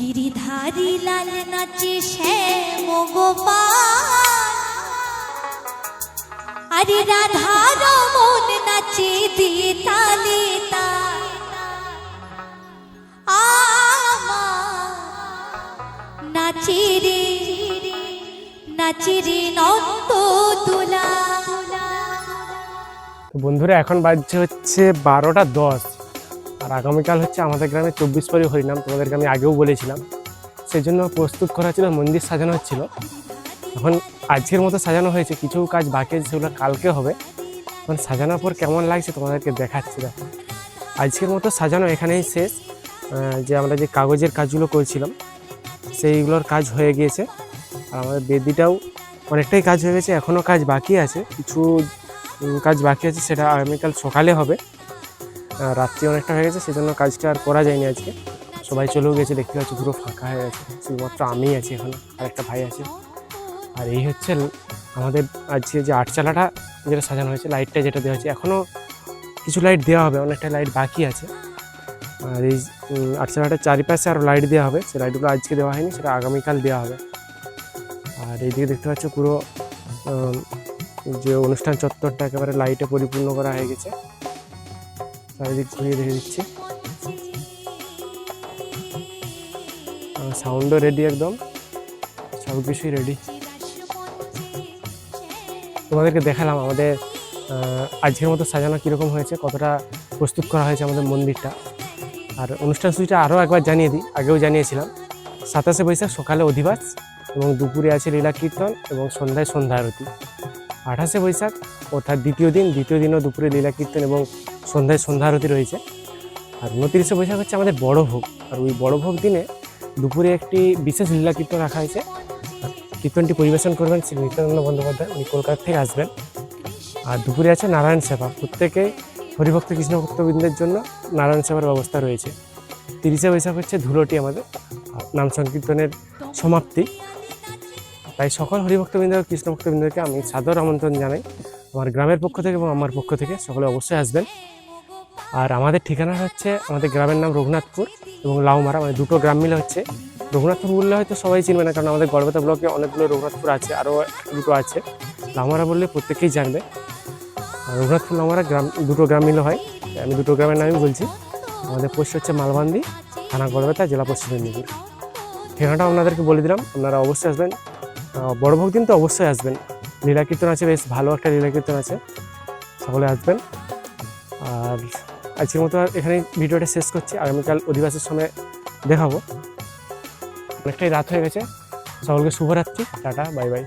গিরিধারী লাল নাচে শ্যাম গোপাল। আরে রাধা রমন নাচে দিয়ে তালে নাচে রে নাচে রে নন্দ তুলা বন্ধুরা, এখন বাজছে হচ্ছে বারোটা দশ। আর আগামীকাল হচ্ছে আমাদের গ্রামে চব্বিশ পরি হরিনাম, তোমাদেরকে আমি আগেও বলেছিলাম। সেই জন্য প্রস্তুত করা ছিল, মন্দির সাজানো হচ্ছিল এখন আজকের মতো সাজানো হয়েছে, কিছু কাজ বাকি আছে, সেগুলো কালকে হবে। এখন সাজানোর পর কেমন লাগছে তোমাদেরকে দেখাচ্ছি, দেখো। আজকের মতো সাজানো এখানেই শেষ। যে আমরা যে কাগজের কাজগুলো করছিলাম, সেইগুলোর কাজ হয়ে গিয়েছে। আর আমাদের বেদিটাও অনেকটাই কাজ হয়ে গেছে এখনও কাজ বাকি আছে, কিছু কাজ বাকি আছে, সেটা আগামীকাল সকালে হবে। রাত্রি অনেকটা হয়ে গেছে, সেজন্য কাজটা আর করা যায়নি আজকে। সবাই চলেও গেছে, দেখতে পাচ্ছি পুরো ফাঁকা হয়ে গেছে। শুধুমাত্র আমিই আছি এখানে, আর একটা ভাই আছে। আর এই হচ্ছে আমাদের আজকে যে আটচালাটা যেটা সাজানো হয়েছে, লাইটটা যেটা দেওয়া হয়েছে, এখনও কিছু লাইট দেওয়া হবে, অনেকটা লাইট বাকি আছে। আর এই আটচালাটার চারিপাশে আরও লাইট দেওয়া হবে, সে লাইটগুলো আজকে দেওয়া হয়নি, সেটা আগামীকাল দেওয়া হবে। আর এইদিকে দেখতে পাচ্ছ পুরো যে অনুষ্ঠান চত্বরটা একেবারে লাইটে পরিপূর্ণ করা হয়ে গেছে। চারিদিক ঘুরিয়ে দেখে দিচ্ছি। সাউন্ডও রেডি একদম। সব কিছুই রেডি তোমাদেরকে দেখালাম আমাদের আজকের মতো সাজানো কীরকম হয়েছে, কতটা প্রস্তুত করা হয়েছে আমাদের মন্দিরটা। আর অনুষ্ঠান সূচিটা আরও একবার জানিয়ে দিই, আগেও জানিয়েছিলাম। সাতাশে বৈশাখ, সকালে অধিবাস এবং দুপুরে আছে লীলা কীর্তন এবং সন্ধ্যায় সন্ধ্যা আরতি। আঠাশে বৈশাখ অর্থাৎ দ্বিতীয় দিন, দ্বিতীয় দিনও দুপুরে লীলা কীর্তন এবং সন্ধ্যায় সন্ধ্যা আরতি রয়েছে। আর উনত্রিশে বৈশাখ হচ্ছে আমাদের বড় ভোগ। আর ওই বড় ভোগ দিনে দুপুরে একটি বিশেষ লীলা কীর্তন রাখা হয়েছে। কীর্তনটি পরিবেশন করবেন শ্রী নিত্যানন্দ বন্দ্যোপাধ্যায়। উনি কলকাতা থেকে আসবেন। আর দুপুরে আছে নারায়ণ সেবা। প্রত্যেকে হরিভক্ত কৃষ্ণ ভক্তবৃন্দের জন্য নারায়ণ সেবার ব্যবস্থা রয়েছে। তিরিশে বৈশাখ হচ্ছে ধুলোটি আমাদের। নাম সংকীর্তনের সমাপ্তি। তাই সকল হরিভক্তবৃন্দ ও কৃষ্ণ ভক্তবৃন্দকে আমি সাদর আমন্ত্রণ জানাই। আমার গ্রামের পক্ষ থেকে এবং আমার পক্ষ থেকে সকলে অবশ্যই আসবেন। আর আমাদের ঠিকানা হচ্ছে, আমাদের গ্রামের নাম রঘুনাথপুর এবং লাউমারা মানে দুটো গ্রাম মিলে হচ্ছে। রঘুনাথপুর বললে হয়তো সবাই চিনবে না, কারণ আমাদের গড়বেতা ব্লকে অনেকগুলো রঘুনাথপুর আছে, আরও দুটো আছে। লাউমারা বললে প্রত্যেকেই জানবে। রঘুনাথপুর, লাউমারা গ্রাম, দুটো গ্রাম মিলে হয়। আমি দুটো গ্রামের নামই বলছি। আমাদের পোস্ট হচ্ছে মালবান্দি থানা গড়বেতা, জেলা পশ্চিম মেদিনীপুর। ঠিকানাটা আপনাদেরকে বলে দিলাম, আপনারা অবশ্যই আসবেন। বড় দিন তো অবশ্যই আসবেন। লীলা কীর্তন আছে, বেশ ভালো একটা লীলা কীর্তন আছে। সকলে আসবেন। আর আজকের মতো এখানে ভিডিওটা শেষ করছি। আগামীকাল অধিবাসের সময় দেখাবো। অনেকটাই রাত হয়ে গেছে। সকলকে শুভরাত্রি। Tata, bye bye.